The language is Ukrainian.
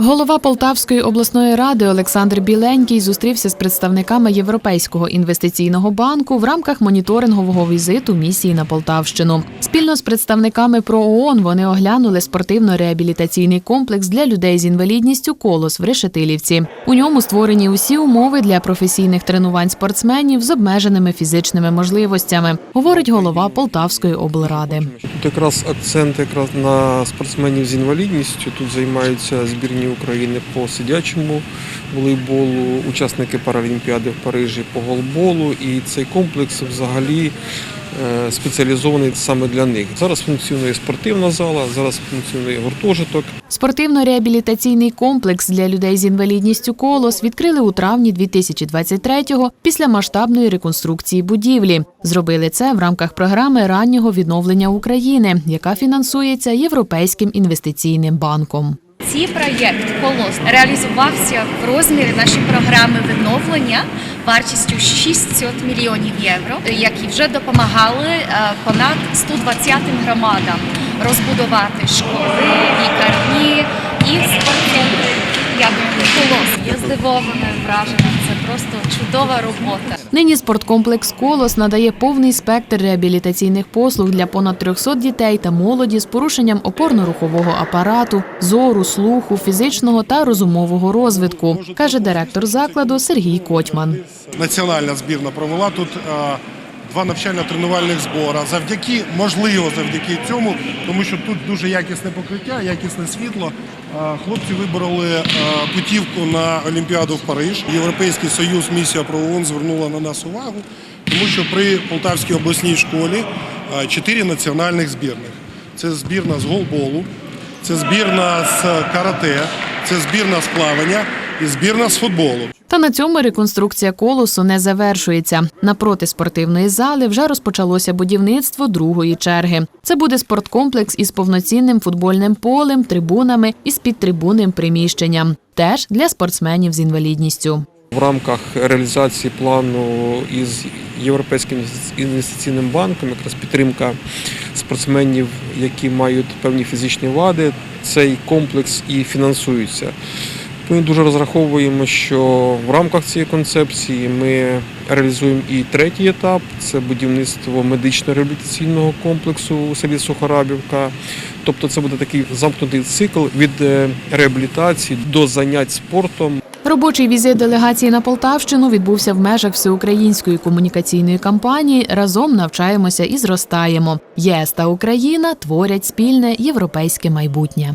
Голова Полтавської обласної ради Олександр Біленький зустрівся з представниками Європейського інвестиційного банку в рамках моніторингового візиту місії на Полтавщину. Спільно з представниками ПРООН вони оглянули спортивно-реабілітаційний комплекс для людей з інвалідністю Колос в Решетилівці. У ньому створені усі умови для професійних тренувань спортсменів з обмеженими фізичними можливостями, говорить голова Полтавської облради. Якраз акцент якраз на спортсменів з інвалідністю. Тут займаються збірні України по сидячому волейболу, учасники Паралімпіади в Парижі по голболу. І цей комплекс взагалі е, спеціалізований саме для них. Зараз функціонує спортивна зала, зараз функціонує гуртожиток. Спортивно-реабілітаційний комплекс для людей з інвалідністю Колос відкрили у травні 2023-го після масштабної реконструкції будівлі. Зробили це в рамках програми раннього відновлення України, яка фінансується Європейським інвестиційним банком. Цей проєкт Колос реалізувався в розмірі нашої програми відновлення вартістю 600 мільйонів євро, які вже допомагали е, понад 120 громадам розбудувати школи, лікарні і спортивні. Я думаю, колос. Я здивована, вражена. Просто чудова робота. Нині спорткомплекс Колос надає повний спектр реабілітаційних послуг для понад 300 дітей та молоді з порушенням опорно-рухового апарату, зору, слуху, фізичного та розумового розвитку, каже директор закладу Сергій Котьман. національна збірна провела тут е, два навчально-тренувальних збори. Завдяки, можливо, завдяки цьому, тому що тут дуже якісне покриття, якісне світло. Хлопці вибороли путівку на Олімпіаду в Париж. Європейський союз, місія про ООН звернула на нас увагу, тому що при Полтавській обласній школі чотири національних збірних. Це збірна з голболу, це збірна з карате, це збірна з плавання і збірна з футболу. Та на цьому реконструкція колосу не завершується. Напроти спортивної зали вже розпочалося будівництво другої черги. Це буде спорткомплекс із повноцінним футбольним полем, трибунами і з підтрибунним приміщенням, теж для спортсменів з інвалідністю. В рамках реалізації плану із Європейським інвестиційним банком, якраз підтримка спортсменів, які мають певні фізичні вади, цей комплекс і фінансується. Ми дуже розраховуємо, що в рамках цієї концепції ми реалізуємо і третій етап це будівництво медично-реабілітаційного комплексу у селі Сухорабівка. Тобто це буде такий замкнутий цикл від е, реабілітації до занять спортом. Робочий візит делегації на Полтавщину відбувся в межах всеукраїнської комунікаційної кампанії Разом навчаємося і зростаємо. ЄС та Україна творять спільне європейське майбутнє.